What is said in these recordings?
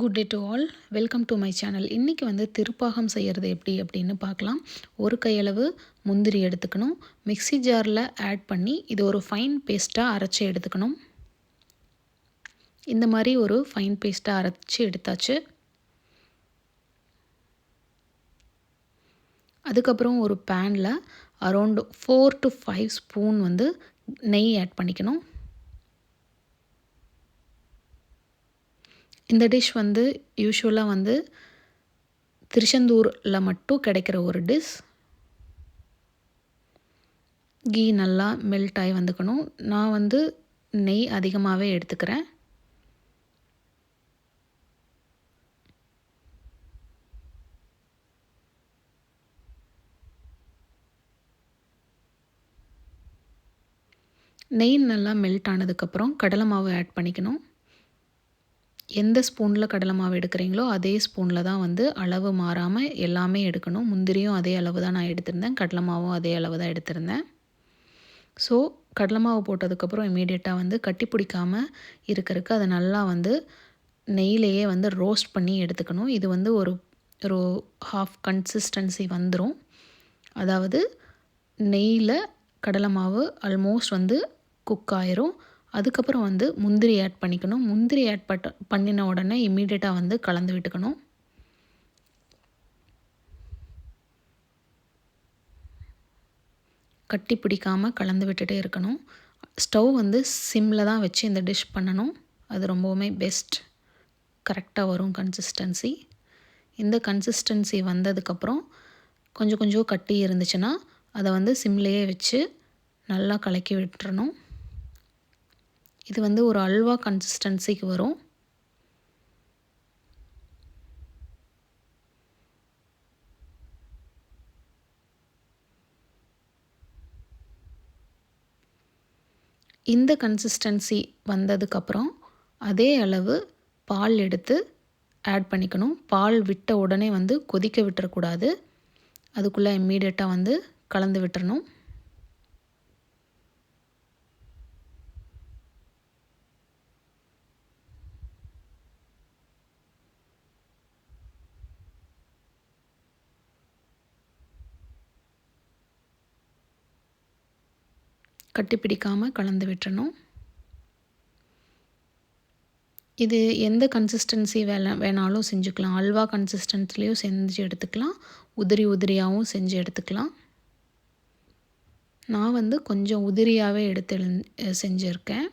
Good day to all. Welcome to my channel. இன்றைக்கி வந்து திருப்பாகம் செய்கிறது எப்படி அப்படின்னு பார்க்கலாம். ஒரு கையளவு முந்திரி எடுத்துக்கணும். மிக்சி ஜாரில் ஆட் பண்ணி இது ஒரு ஃபைன் பேஸ்ட்டாக அரைச்சி எடுத்துக்கணும். இந்த மாதிரி ஒரு ஃபைன் பேஸ்ட்டாக அரைச்சி எடுத்தாச்சு. அதுக்கப்புறம் ஒரு பேனில் around four to five spoon வந்து நெய் ஆட் பண்ணிக்கணும். இந்த டிஷ் வந்து யூஸ்வலாக வந்து திருச்செந்தூரில் மட்டும் கிடைக்கிற ஒரு டிஷ் கீ நல்லா மெல்ட் ஆகி வந்துக்கணும். நான் வந்து நெய் அதிகமாகவே எடுத்துக்கிறேன். நெய் நல்லா மெல்ட் ஆனதுக்கப்புறம் கடலை மாவு ஆட் பண்ணிக்கணும். எந்த ஸ்பூனில் கடலை மாவு எடுக்கிறீங்களோ அதே ஸ்பூனில் தான் வந்து அளவு மாறாமல் எல்லாமே எடுக்கணும். முந்திரியும் அதே அளவு தான் நான் எடுத்திருந்தேன். கடலை மாவும் அதே அளவு தான் எடுத்திருந்தேன். ஸோ கடலை மாவு போட்டதுக்கப்புறம் இமீடியட்டாக வந்து கட்டி பிடிக்காமல் இருக்கிறதுக்கு அதை நல்லா வந்து நெய்லேயே வந்து ரோஸ்ட் பண்ணி எடுத்துக்கணும். இது வந்து ஒரு ஒரு ஹாஃப் கன்சிஸ்டன்சி வந்துடும் அதாவது நெய்யில் கடலை மாவு ஆல்மோஸ்ட் வந்து குக் ஆயிரும். அதுக்கப்புறம் வந்து முந்திரி ஆட் பண்ணிக்கணும். முந்திரி ஆட் பட்ட பண்ணின உடனே இம்மீடியட்டாக வந்து கலந்து விட்டுக்கணும். கட்டி பிடிக்காமல் கலந்து விட்டுட்டே இருக்கணும். ஸ்டவ் வந்து சிம்மில் தான் வச்சு இந்த டிஷ் பண்ணணும். அது ரொம்பவுமே பெஸ்ட் கரெக்டாக வரும் கன்சிஸ்டன்சி இந்த கன்சிஸ்டன்சி வந்ததுக்கப்புறம் கொஞ்சம் கொஞ்சம் கட்டி இருந்துச்சுன்னா அதை வந்து சிம்லேயே வச்சு நல்லா கலக்கி விட்டுறணும். இது வந்து ஒரு அல்வா கன்சிஸ்டன்சிக்கு வரும். இந்த கன்சிஸ்டன்சி வந்ததுக்கப்புறம் அதே அளவு பால் எடுத்து ஆட் பண்ணிக்கணும். பால் விட்ட உடனே வந்து கொதிக்க விட்டுறக்கூடாது. அதுக்குள்ளே இம்மீடியட்டாக வந்து கலந்து விட்டுறணும். கட்டிப்பிடிக்காமல் கலந்து விட்டுறணும். இது எந்த கன்சிஸ்டன்சி வேலை வேணாலும் செஞ்சுக்கலாம். அல்வா கன்சிஸ்டன்ஸ்லேயும் செஞ்சு எடுத்துக்கலாம். உதிரி உதிரியாகவும் செஞ்சு எடுத்துக்கலாம். நான் வந்து கொஞ்சம் உதிரியாகவே எடுத்து செஞ்சுருக்கேன்.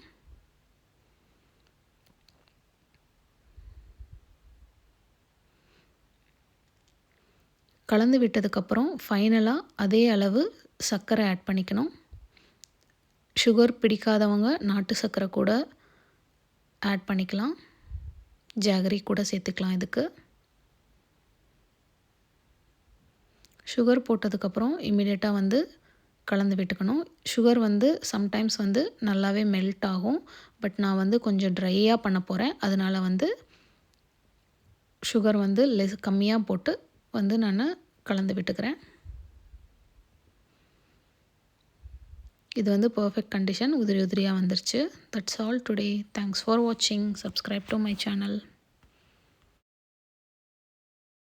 கலந்து விட்டதுக்கப்புறம் ஃபைனலாக அதே அளவு சர்க்கரை ஆட் பண்ணிக்கணும். சுகர் பிடிக்காதவங்க நாட்டு சர்க்கரை கூட ஆட் பண்ணிக்கலாம். ஜாகரி கூட சேர்த்துக்கலாம் இதுக்கு. சுகர் போட்டதுக்கப்புறம் இம்மிடியட்டாக வந்து கலந்து விட்டுக்கணும். சுகர் வந்து சம்டைம்ஸ் வந்து நல்லாவே மெல்ட் ஆகும். பட் நான் வந்து கொஞ்சம் ட்ரையாக பண்ண போகிறேன் அதனால் வந்து சுகர் வந்து லெஸ் கம்மியாக போட்டு வந்து நான் கலந்து விட்டுக்கிறேன். இது வந்து பர்ஃபெக்ட் கண்டிஷன் உதிரி உதிரியாக வந்துருச்சு. That's all today thanks for வாட்சிங் சப்ஸ்கிரைப் டு மை சேனல்